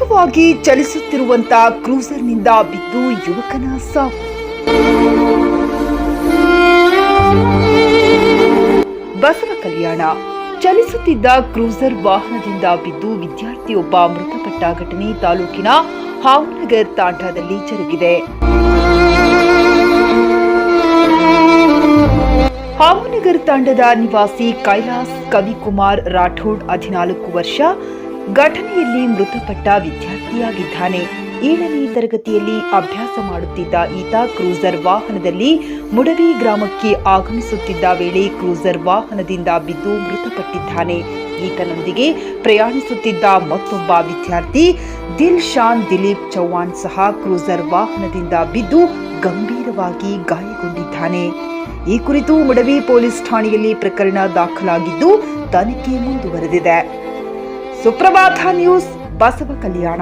ವೇಗವಾಗಿ ಚಲಿಸುತ್ತಿರುವಂತ ಕ್ರೂಸರ್ನಿಂದ ಬಿದ್ದು ಯುವಕನ ಸಾವು. ಬಸವ ಕಲ್ಯಾಣ. ಚಲಿಸುತ್ತಿದ್ದ ಕ್ರೂಸರ್ ವಾಹನದಿಂದ ಬಿದ್ದು ವಿದ್ಯಾರ್ಥಿಯೊಬ್ಬ ಮೃತಪಟ್ಟ ಘಟನೆ ತಾಲೂಕಿನ ಹಾವನಗರ್ ತಾಂಡಾದಲ್ಲಿ ಜರುಗಿದೆ. ಹಾವನಗರ್ ತಾಂಡದ ನಿವಾಸಿ ಕೈಲಾಸ್ ಕವಿಕುಮಾರ್ ರಾಠೋಡ್ ಹದಿನಾಲ್ಕು ವರ್ಷ ಘಟನೆಯಲ್ಲಿ ಮೃತಪಟ್ಟ ವಿದ್ಯಾರ್ಥಿಯಾಗಿದ್ದಾನೆ. ಏಳನೇ ತರಗತಿಯಲ್ಲಿ ಅಭ್ಯಾಸ ಮಾಡುತ್ತಿದ್ದ ಈತ ಕ್ರೂಸರ್ ವಾಹನದಲ್ಲಿ ಮುಡವಿ ಗ್ರಾಮಕ್ಕೆ ಆಗಮಿಸುತ್ತಿದ್ದ ವೇಳೆ ಕ್ರೂಸರ್ ವಾಹನದಿಂದ ಬಿದ್ದು ಮೃತಪಟ್ಟಿದ್ದಾನೆ. ಈತನೊಂದಿಗೆ ಪ್ರಯಾಣಿಸುತ್ತಿದ್ದ ಮತ್ತೊಬ್ಬ ವಿದ್ಯಾರ್ಥಿ ದಿಲ್ ಶಾನ್ ದಿಲೀಪ್ ಚೌಹಾಣ್ ಸಹ ಕ್ರೂಸರ್ ವಾಹನದಿಂದ ಬಿದ್ದು ಗಂಭೀರವಾಗಿ ಗಾಯಗೊಂಡಿದ್ದಾನೆ. ಈ ಕುರಿತು ಮುಡವಿ ಪೊಲೀಸ್ ಠಾಣೆಯಲ್ಲಿ ಪ್ರಕರಣ ದಾಖಲಾಗಿದ್ದು, ತನಿಖೆ ಮುಂದುವರೆದಿದೆ. ಸುಪ್ರಭಾತ ನ್ಯೂಸ್ ಬಸವ ಕಲ್ಯಾಣ